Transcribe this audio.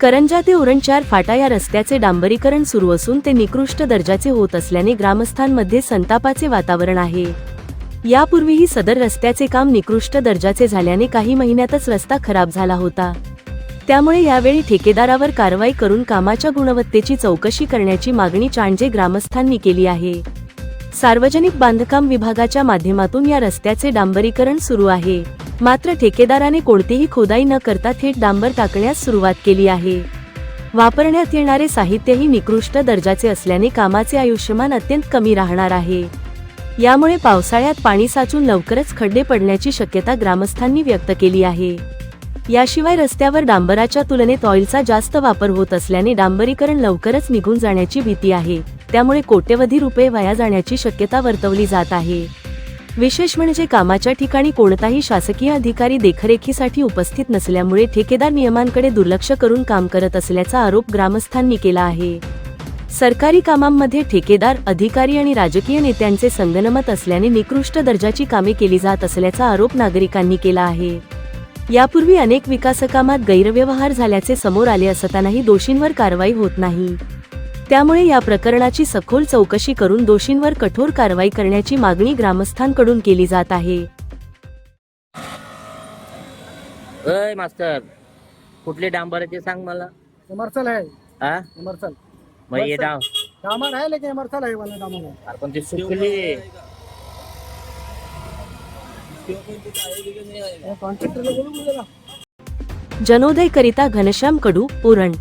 करंजा ते उरणचार फाटा या रस्त्याचे डांबरीकरण सुरू असून ते निकृष्ट दर्जाचे होत असल्याने ग्रामस्थांमध्ये संतापाचे वातावरण आहे. यापूर्वीही सदर रस्त्याचे काम निकृष्ट दर्जाचे झाल्याने काही महिन्यातच रस्ता खराब झाला होता. त्यामुळे यावेळी ठेकेदारावर कारवाई करून कामाच्या गुणवत्तेची चौकशी करण्याची मागणी चांडजे ग्रामस्थांनी केली आहे. सार्वजनिक बांधकाम विभागाच्या माध्यमातून या रस्त्याचे डांबरीकरण सुरू आहे. मात्र ठेकेदाराने कोणतीही खोदाई न करता थेट डांबर टाकण्यास सुरुवात केली आहे. वापरण्यात येणारे साहित्यही निकृष्ट दर्जाचे असल्याने कामाचे आयुष्यमान अत्यंत कमी राहणार आहे. यामुळे पावसाळ्यात पाणी साचून लवकरच खड्डे पडण्याची शक्यता ग्रामस्थांनी व्यक्त केली आहे. याशिवाय रस्त्यावर डांबराच्या तुलनेत ऑइलचा जास्त वापर होत असल्याने डांबरीकरण लवकरच निघून जाण्याची भीती आहे. त्यामुळे कोट्यवधी रुपये वाया जाण्याची शक्यता वर्तवली जात आहे. विशेष म्हणजे कामाच्या ठिकाणी कोणताही शासकीय अधिकारी देखरेखीसाठी उपस्थित नसल्यामुळे ठेकेदार नियमांकडे दुर्लक्ष करून काम करत असल्याचा आरोप ग्रामस्थांनी केला आहे. सरकारी कामांमध्ये ठेकेदार अधिकारी आणि राजकीय नेत्यांचे संगनमत असल्याने निकृष्ट दर्जाची कामे केली जात असल्याचा आरोप नागरिकांनी केला आहे. यापूर्वी अनेक विकासकामात गैरव्यवहार झाल्याचे समोर आले असतानाही दोषींवर कारवाई होत नाही. त्यामुळे या प्रकरणाची सखोल चौकशी करून दोषींवर कठोर कारवाई करण्याची मागणी ग्रामस्थांकडून केली जात आहे. अय मास्तर कुठले डांबर आहे ते सांग मला. इमर्सल है हा? इमर्सल मग ये डाव. डामर है लेकिन इमर्सल है वाला डामर है अरे पण ते सुकली. बोलू जनोदय करिता घनश्याम कडू उरण